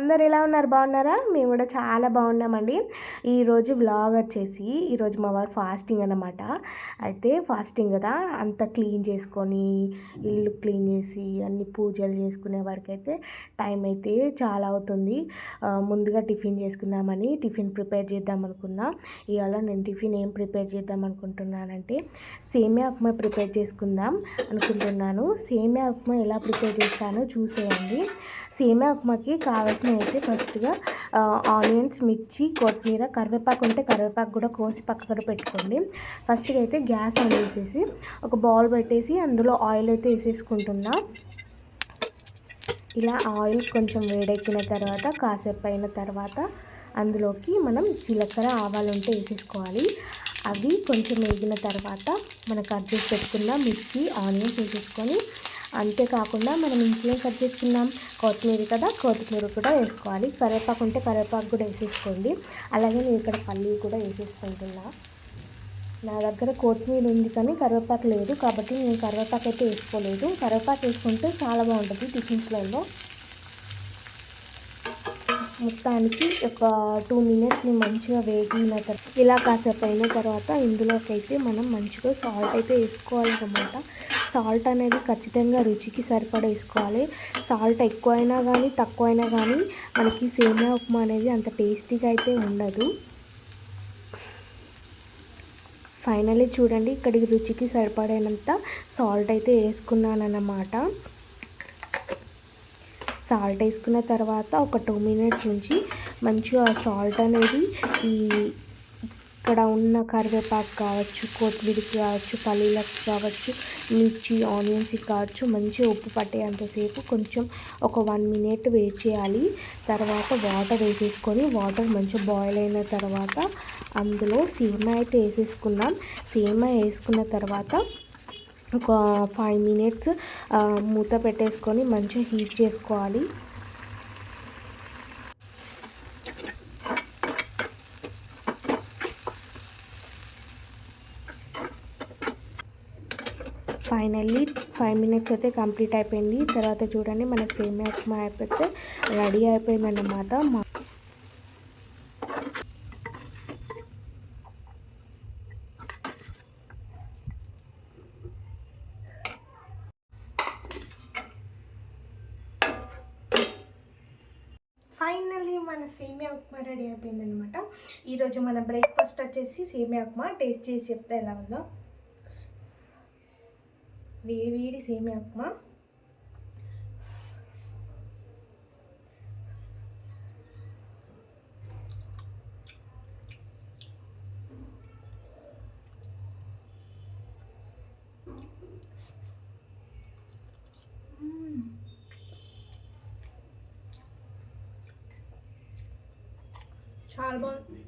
అందరు ఎలా ఉన్నారు? బాగున్నారా? మేము కూడా చాలా బాగున్నామండి. ఈరోజు వ్లాగ్ వచ్చేసి ఈరోజు మా వారు ఫాస్టింగ్ అన్నమాట. అయితే ఫాస్టింగ్ కదా అంత క్లీన్ చేసుకొని ఇల్లు క్లీన్ చేసి అన్ని పూజలు చేసుకునే వరకు అయితే టైం అయితే చాలా అవుతుంది. ముందుగా టిఫిన్ చేసుకుందామని టిఫిన్ ప్రిపేర్ చేద్దాం అనుకున్నా. ఇవాళ నేను టిఫిన్ ఏం ప్రిపేర్ చేద్దాం అనుకుంటున్నానంటే సేమియా ఉప్మా ప్రిపేర్ చేసుకుందాం అనుకుంటున్నాను. సేమియా ఉప్మా ఎలా ప్రిపేర్ చేస్తానో చూసేయండి. సేమియా ఉప్మాకి కావాల్సిన కావాల్సినవి అయితే ఫస్ట్గా ఆనియన్స్ మిర్చి కొత్తిమీర కరివేపాకు ఉంటే కరివేపాకు కూడా కోసి పక్కన పెట్టుకోండి. ఫస్ట్గా అయితే గ్యాస్ ఆన్ చేసేసి ఒక బౌల్ పెట్టేసి అందులో ఆయిల్ అయితే వేసేసుకుంటున్నా. ఇలా ఆయిల్ కొంచెం వేడెక్కిన తర్వాత కాసేపు అయిన తర్వాత అందులోకి మనం జీలకర్ర ఆవాలు ఉంటే వేసేసుకోవాలి. అవి కొంచెం వేగిన తర్వాత మనం కట్ చేసి పెట్టుకున్న మిర్చి ఆనియన్స్ వేసేసుకొని అంతేకాకుండా మనం ఇంట్లో కట్ చేసుకున్నాం కొత్తిమీర కదా కొత్తిమీర కూడా వేసుకోవాలి. కరివేపాకు ఉంటే కరివేపాకు కూడా వేసేసుకోండి. అలాగే నేను ఇక్కడ పల్లి కూడా వేసేసుకుంటున్నా. నా దగ్గర కొత్తిమీర ఉంది కానీ కరివేపాకు లేదు కాబట్టి నేను కరివేపాకు అయితే వేసుకోలేదు. కరివేపాకు వేసుకుంటే చాలా బాగుంటుంది టిఫిన్స్లలో. మొత్తానికి ఒక టూ మినిట్స్ మంచిగా వేగిన తర్వాత ఇలా కాసేపు అయిన తర్వాత ఇందులోకి అయితే మనం మంచిగా సాల్ట్ అయితే వేసుకోవాలన్నమాట. సాల్ట్ అనేది ఖచ్చితంగా రుచికి సరిపడా వేసుకోవాలి. సాల్ట్ ఎక్కువైనా కానీ తక్కువ అయినా కానీ మనకి సేమియా ఉప్మా అనేది అంత టేస్టీగా అయితే ఉండదు. ఫైనలీ చూడండి ఇక్కడికి రుచికి సరిపడేనంత సాల్ట్ అయితే వేసుకున్నాను అన్నమాట సాల్ట్ వేసుకున్న తర్వాత ఒక టూ మినిట్స్ నుంచి మంచిగా సాల్ట్ అనేది ఈ ఇక్కడ ఉన్న కరివేపాకు కావచ్చు కొత్తిమీరకి కావచ్చు పల్లీలకు కావచ్చు మిర్చి ఆనియన్స్కి కావచ్చు మంచిగా ఉప్పు పట్టేంతసేపు కొంచెం ఒక వన్ మినిట్ వెయిట్ చేయాలి. తర్వాత వాటర్ వేసేసుకొని వాటర్ మంచిగా బాయిల్ అయిన తర్వాత అందులో సేమియా అయితే వేసేసుకున్నాం సేమియా వేసుకున్న తర్వాత ఒక ఫైవ్ మినిట్స్ మూత పెట్టేసుకొని మంచిగా హీట్ చేసుకోవాలి. ఫైనల్లీ ఫైవ్ మినిట్స్ అయితే కంప్లీట్ అయిపోయింది. తర్వాత చూడండి మన సేమియా ఉప్మా అయిపోతే రెడీ అయిపోయిందన్నమాట. మా ఫైనల్లీ మన సేమియా ఉప్మా రెడీ అయిపోయిందనమాట ఈరోజు మన బ్రేక్ఫాస్ట్ వచ్చేసి సేమియా ఉప్మా టేస్ట్ చేసి చెప్తే ఎలా ఉందో. వేడి వేడి సేమియా ఉప్మా మ్మ్. చాలా బాగుంది